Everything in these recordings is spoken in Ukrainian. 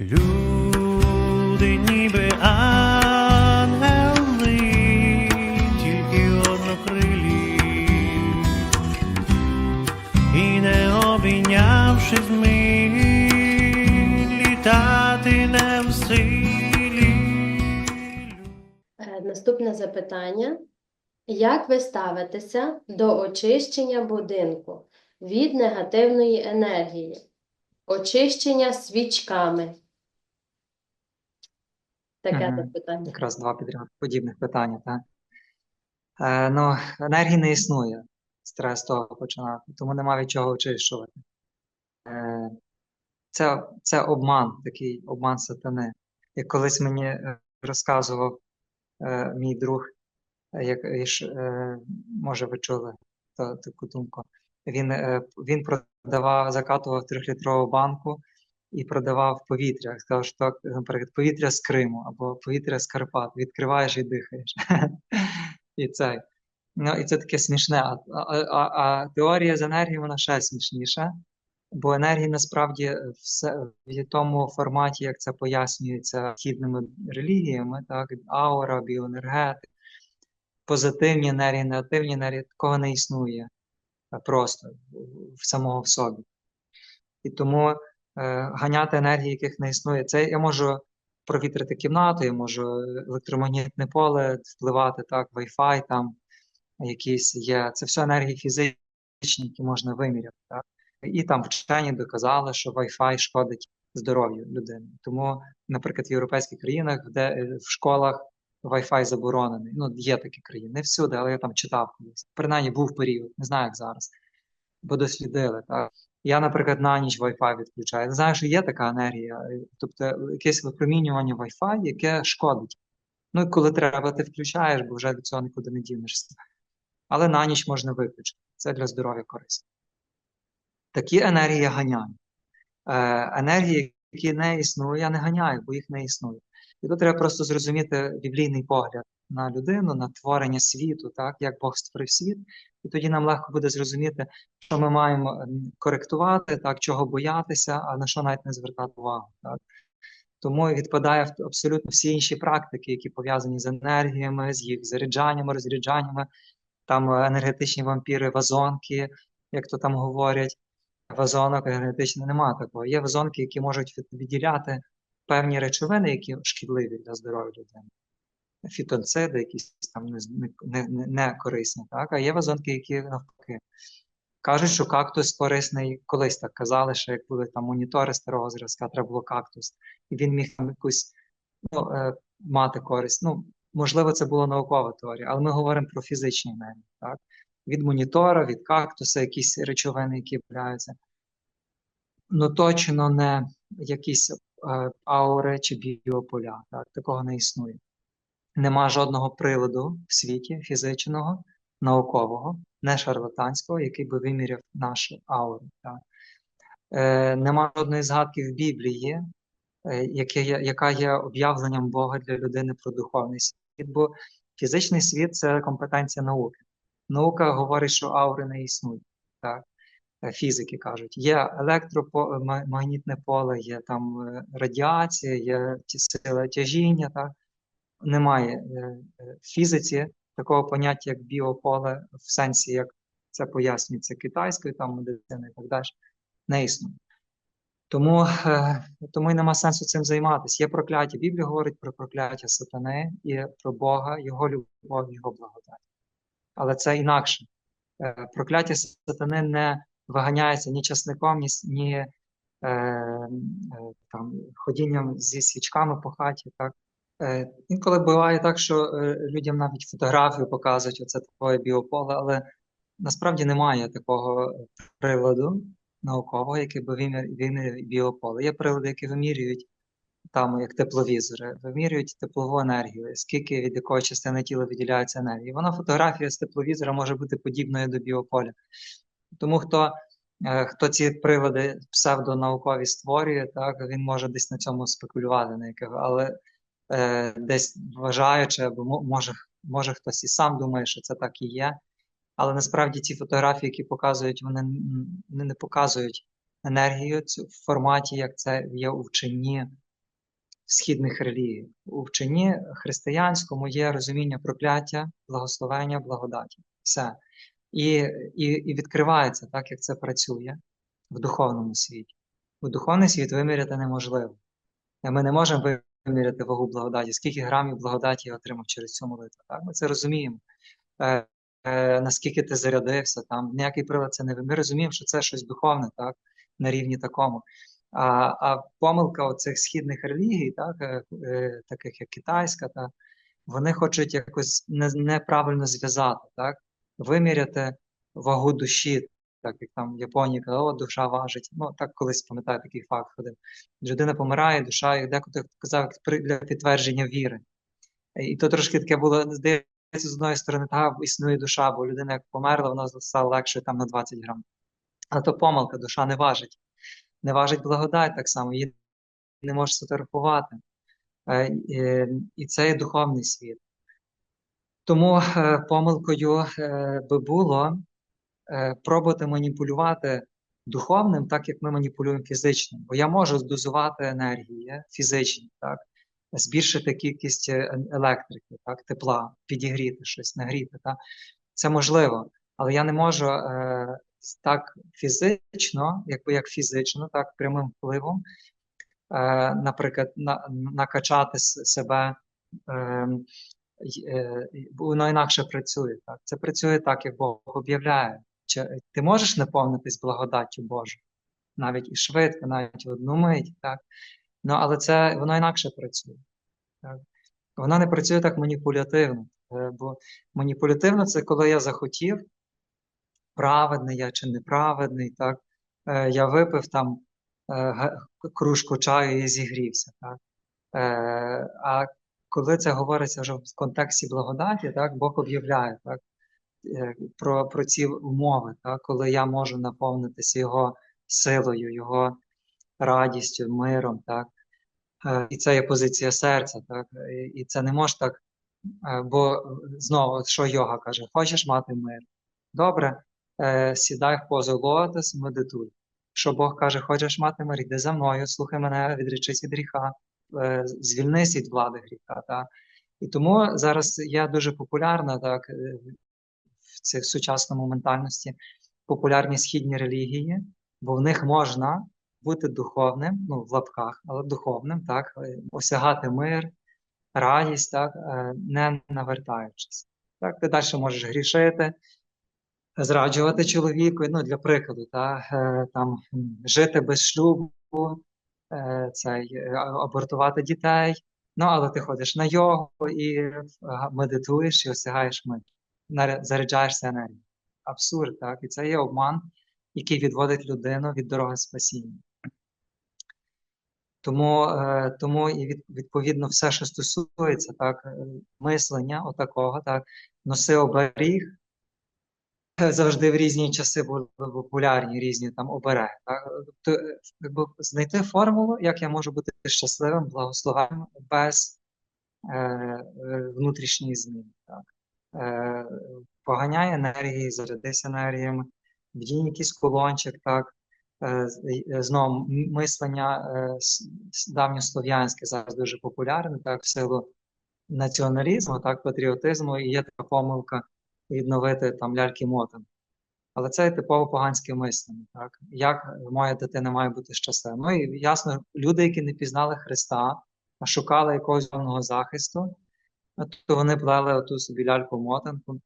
Люди ніби ангели, тільки однокрилі, і не обійнявшись ми, літати не в силі. Е, Наступне запитання. Як ви ставитеся до очищення будинку від негативної енергії? Очищення свічками? Таке Мгм. запитання. Якраз два підряд подібних питання, так? Е, ну, енергії не існує. З того починати, тому нема від чого очищувати. Е, це, це обман, такий обман сатани. Як колись мені е, розказував е, мій друг, як, е, може ви чули та- таку думку. Він, е, він продавав, закатував трьохлітрову банку і продавав повітря. Сказав, що так, наприклад, повітря з Криму або повітря з Карпат. Відкриваєш і дихаєш. І це. Ну, і це таке смішне. А, а, а, теорія з енергією вона ще смішніша, бо енергія насправді все в тому форматі, як це пояснюється східними релігіями, так, аура, біоенергетика, позитивні енергії, негативні енергії, такого не існує просто в- самого в собі. І тому ганяти енергії, яких не існує, це я можу провітрити кімнату, я можу електромагнітне поле впливати, так, Wi-Fi там якісь є. Це все енергії фізичні, які можна виміряти. Так? І там вчені доказали, що Wi-Fi шкодить здоров'ю людини. Тому, наприклад, в європейських країнах, де е, в школах Wi-Fi заборонений. Ну, є такі країни, не всюди, але я там читав колись. Принаймні був період, не знаю, як зараз, бо дослідили. Так? Я, наприклад, на ніч Wi-Fi відключаю. Я знаю, що є така енергія, тобто якесь випромінювання Wi-Fi, яке шкодить. Ну і коли треба, ти включаєш, бо вже від цього нікуди не дінешся. Але на ніч можна виключити. Це для здоров'я корисно. Такі енергії ганяю. Е, енергії, які не існують, я не ганяю, бо їх не існує. І тут треба просто зрозуміти біблійний погляд на людину, на творення світу, так, як Бог створив світ, і тоді нам легко буде зрозуміти, що ми маємо коректувати, так, чого боятися, а на що навіть не звертати увагу. Так. Тому відпадає абсолютно всі інші практики, які пов'язані з енергіями, з їх заряджаннями, розряджаннями, там е, енергетичні вампіри, вазонки, як то там говорять, вазонок енергетичний немає такого. Є вазонки, які можуть відділяти певні речовини, які шкідливі для здоров'я людини. Фітонциди, якісь там не, не, не, корисні, так? А є вазонки, які навпаки. Кажуть, що кактус корисний, колись так казали, що як були там монітори старого зразка, треба було кактус, і він міг там якусь ну, е, мати користь. Ну, можливо, це була наукова теорія, але ми говоримо про фізичні енергії. Так? Від монітора, від кактуса, якісь речовини, які являються. Ну, точно не якісь е, аури чи біополя. Так? Такого не існує. Нема жодного приладу в світі фізичного, наукового, не шарлатанського, який би виміряв нашу ауру. Е, нема жодної згадки в Біблії, е, яке є, яка є об'явленням Бога для людини про духовний світ, бо фізичний світ це компетенція науки. Наука говорить, що аури не існують. Так? Е, Фізики кажуть, є електромагнітне поле, є там е, радіація, є ті сили тяжіння. Так? Немає е, е, в фізиці такого поняття, як біополе, в сенсі, як це пояснюється китайською там медициною і так далі, не існує. Тому, е, тому і нема сенсу цим займатися. Є прокляття. Біблія говорить про прокляття сатани і про Бога, Його любов, Його благодать. Але це інакше. Прокляття сатани не виганяється ні часником, ні, ні е, там, ходінням зі свічками по хаті. Так? Е, інколи буває так, що е, людям навіть фотографію показують, оце твоє біополе, але насправді немає такого приладу наукового, який би вимір, виміряв біополе. Є прилади, які вимірюють там, як тепловізори, вимірюють теплову енергію, скільки від якої частини тіла виділяється енергії. Вона фотографія з тепловізора може бути подібною до біополя. Тому хто, е, хто ці прилади псевдонаукові створює, так, він може десь на цьому спекулювати, на якого, але е, десь вважаючи, або може, може хтось і сам думає, що це так і є. Але насправді ці фотографії, які показують, вони, не показують енергію в форматі, як це є у вченні східних релігіях. У вченні християнському є розуміння прокляття, благословення, благодаті. Все. І, і, і відкривається так, як це працює в духовному світі. У духовний світ виміряти неможливо. Ми не можемо виміряти вагу благодаті, скільки грамів благодаті я отримав через цю молитву. Так? Ми це розуміємо. Е, е, наскільки ти зарядився, там ніякий прилад це не ви- Ми розуміємо, що це щось духовне, так, на рівні такому. А, а помилка оцих східних релігій, так, е, е, таких як китайська, так, вони хочуть якось не, неправильно зв'язати, так, виміряти вагу душі, так як там в Японії казали, о, душа важить. Ну, так колись пам'ятаю, такий факт ходив. Людина помирає, душа, як деколи казав, для підтвердження віри. І то трошки таке було, здається, з одної сторони, та існує душа, бо людина як померла, вона стала легшою там на 20 грам. Але то помилка, душа не важить. Не важить благодать так само, її не можеш сфотографувати. Е, І це є духовний світ. Тому е, помилкою е, би було пробувати маніпулювати духовним, так як ми маніпулюємо фізичним. Бо я можу здозувати енергії фізичні, так, збільшити кількість е, електрики, так, тепла, підігріти щось, нагріти. Так. Це можливо, але я не можу е, так фізично, якби як фізично, так прямим впливом, е, наприклад, на, накачати себе. Е, е, воно інакше працює. Так? Це працює так, як Бог об'являє. Чи ти можеш наповнитись благодаттю Божою, навіть і швидко, навіть в одну мить, так? Ну, але це воно інакше працює. Так? Воно не працює так маніпулятивно. Е, Бо маніпулятивно це коли я захотів, праведний я чи неправедний, так? Е, Я випив там е, кружку чаю і зігрівся. Так? А коли це говориться вже в контексті благодаті, так, Бог об'являє так, про, про ці умови, так, коли я можу наповнитися Його силою, Його радістю, миром. Так. Е, І це є позиція серця. Так, і- це не може так, е, бо знову, що йога каже, хочеш мати мир? Добре, е, сідай в позу лотос, медитуй. Що Бог каже, хочеш мати мир, йди за мною, слухай мене, відречись від гріха, е, звільнись від влади гріха. Так? І тому зараз є дуже популярна так, е, в цих сучасному ментальності популярні східні релігії, бо в них можна бути духовним, ну в лапках, але духовним, так, е, осягати мир, радість, так, е, не навертаючись. Так, ти далі можеш грішити, зраджувати чоловіку, ну, для прикладу, та, е, там, жити без шлюбу, цей, абортувати дітей. Ну, але ти ходиш на йогу і медитуєш і осягаєш мир, Заряджаєшся енергією. Абсурд, так? І це є обман, який відводить людину від дороги спасіння. Тому, е, тому і відповідно все, що стосується так, е, мислення отакого, так, носи оберіг, завжди в різні часи були популярні різні там обереги. Так? Тобто, е, якби знайти формулу, як я можу бути щасливим, благословенним без е, е, внутрішньої зміни. Так? Е, поганяй енергії, зарядись енергіями, вдінь якийсь колончик, так? Е, е, знову мислення давньослов'янське зараз дуже популярне, так, в силу націоналізму, так, патріотизму, і є така помилка відновити там ляльки-мотанки. Але це типово поганське мислення. Так? Як моя дитина має бути щаслива? Ну і ясно, люди, які не пізнали Христа, а шукали якогось захисту, то вони плели оту собі ляльку-мотанку,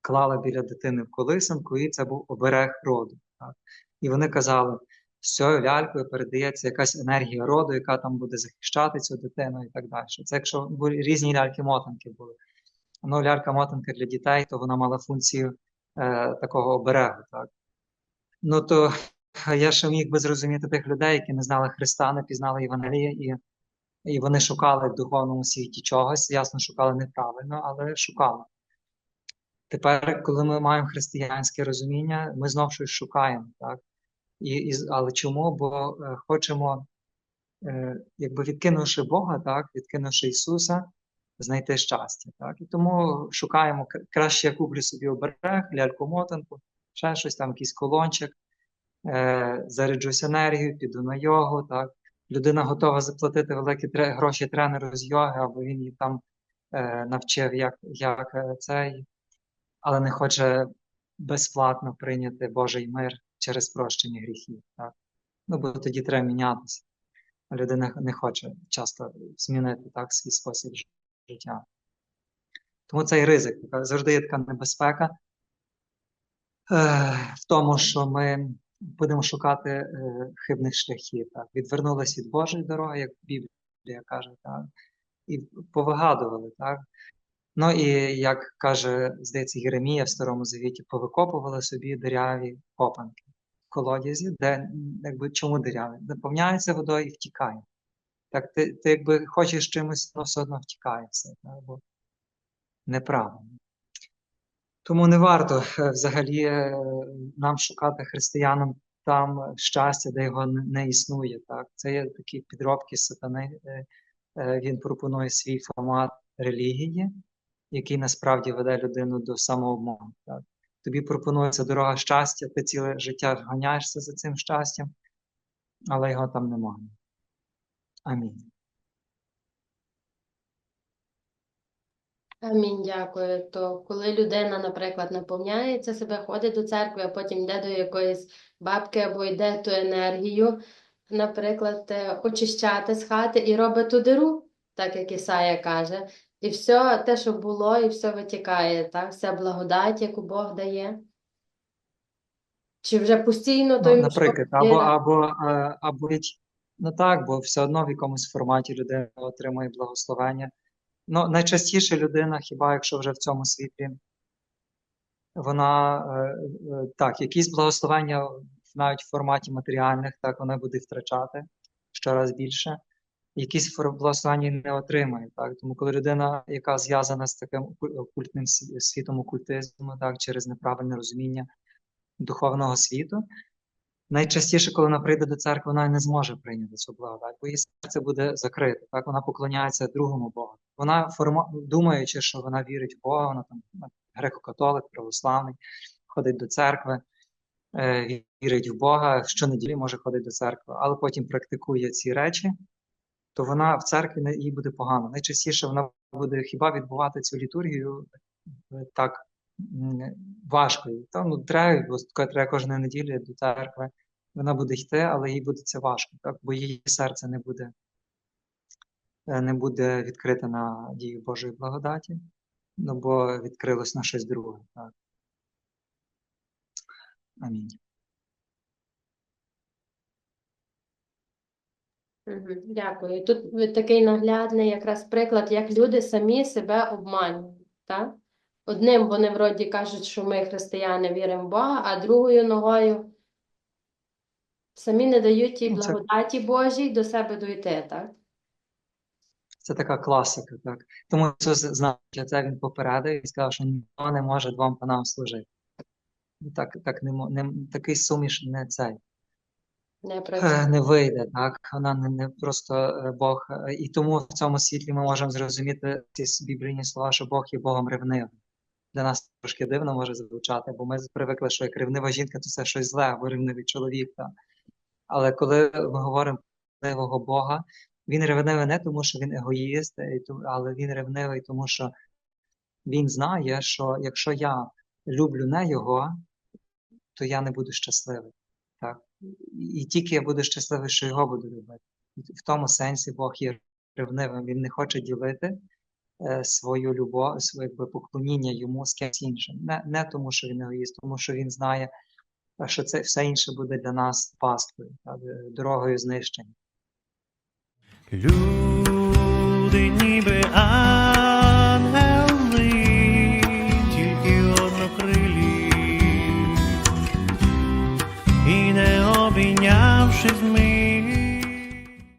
клали біля дитини в колисанку, і це був оберег роду. Так? І вони казали, з цією лялькою передається якась енергія роду, яка там буде захищати цю дитину і так далі. Це якщо різні ляльки-мотанки були. Ну, лялька-мотанка для дітей, то вона мала функцію е, такого оберегу. Так? Ну то я ще міг би зрозуміти тих людей, які не знали Христа, не пізнали Євангелія, і, і вони шукали в духовному світі чогось. Ясно, шукали неправильно, але шукали. Тепер, коли ми маємо християнське розуміння, ми знов щось шукаємо. Так? І, і, але чому? Бо е, хочемо, е, якби відкинувши Бога, так, відкинувши Ісуса, знайти щастя. Так? І тому шукаємо краще я куплю собі оберег, ляльку-мотанку, ще щось там, якийсь колончик, е, заряджусь енергією, піду на йогу, так? Людина готова заплатити великі гроші тренеру з йоги, або він її там е, навчив, як, як е, цей, але не хоче безплатно прийняти Божий мир через прощення гріхів. Так? Ну, бо тоді треба мінятися. Людина не хоче часто змінити так, свій спосіб життя. Тому цей ризик, завжди є така небезпека е, в тому, що ми будемо шукати е, хибних шляхів. Так? Відвернулися від Божої дороги, як Біблія каже, так? і повигадували. Так? Ну і як каже, здається, Єремія в Старому Завіті, повикопували собі диряві копанки в колодязі, де якби чому диряві? Наповняється водою і втікає. Так, ти, ти якби хочеш чимось, воно все одно втікає бо неправильно. Тому не варто е, взагалі е, нам шукати християнам там щастя, де його не, існує. Так? Це є такі підробки сатани. Е, е, Він пропонує свій формат релігії, який насправді веде людину до самообману. Так? Тобі пропонується дорога щастя, ти ціле життя ганяєшся за цим щастям, але його там немає. Амінь. Амінь, дякую. То коли людина, наприклад, наповняється себе, ходить до церкви, а потім йде до якоїсь бабки або йде ту енергію, наприклад, е, очищати з хати і робить ту диру, так як Ісая каже, і все те, що було, і все витікає, так? Вся благодать, яку Бог дає. Чи вже постійно той Ну, наприклад, є або, або, е, або ну так, бо все одно в якомусь форматі людина отримує благословення. Ну, найчастіше людина, хіба якщо вже в цьому світі, вона е, е, так, якісь благословення навіть в форматі матеріальних, так вона буде втрачати щораз більше. Якісь благословення не отримає. Так? Тому коли людина, яка зв'язана з таким окультним світом окультизму, так, через неправильне розуміння духовного світу, найчастіше, коли вона прийде до церкви, вона не зможе прийняти цю благодать, бо її серце буде закрите. Так вона поклоняється другому Богу. Вона форма... думаючи, що вона вірить в Бога, вона там ну, греко-католик, православний, ходить до церкви, е, вірить в Бога, щонеділі може ходити до церкви, але потім практикує ці речі, то вона в церкві їй буде погано. Найчастіше вона буде хіба відбувати цю літургію е, так важко. їй. Та, ну, треба, бо треба кожної неділі до церкви. Вона буде йти, але їй буде це важко, так? бо її серце не буде, не буде відкрите на дію Божої благодаті, ну бо відкрилось на щось друге. Так? Амінь. Дякую. Тут такий наглядний якраз приклад, як люди самі себе обманюють. Так? Одним вони вроді кажуть, що ми, християни, віримо в Бога, а другою ногою самі не дають тій Ну, благодаті Божій до себе дойти, так? Це така класика, так. Тому Ісус, знаючи це, він попередив і сказав, що ніхто не може двом панам служити. Так, так не, не, такий суміш не цей. Не Е, не вийде, так? Вона не, не просто е, Бог. е, І тому в цьому світлі ми можемо зрозуміти ці біблійні слова, що Бог є Богом ревнивим. Для нас трошки дивно може звучати, бо ми привикли, що як ревнива жінка, то це щось зле, або ревнивий чоловік. Так? Але коли ми говоримо про ревнивого Бога, він ревнивий не тому, що він егоїст, е, але він ревнивий, тому що він знає, що якщо я люблю не його, то я не буду щасливий. Так? І тільки я буду щасливий, що його буду любити. В тому сенсі Бог є ревнивим. Він не хоче ділити е, свою любов, своє якби, поклоніння йому з кимось іншим. Не, не тому, що він егоїст, тому що він знає, що це все інше буде для нас пасткою, е, дорогою знищення. Люди ніби ангели, тільки однокрилі, і не обійнявши змі,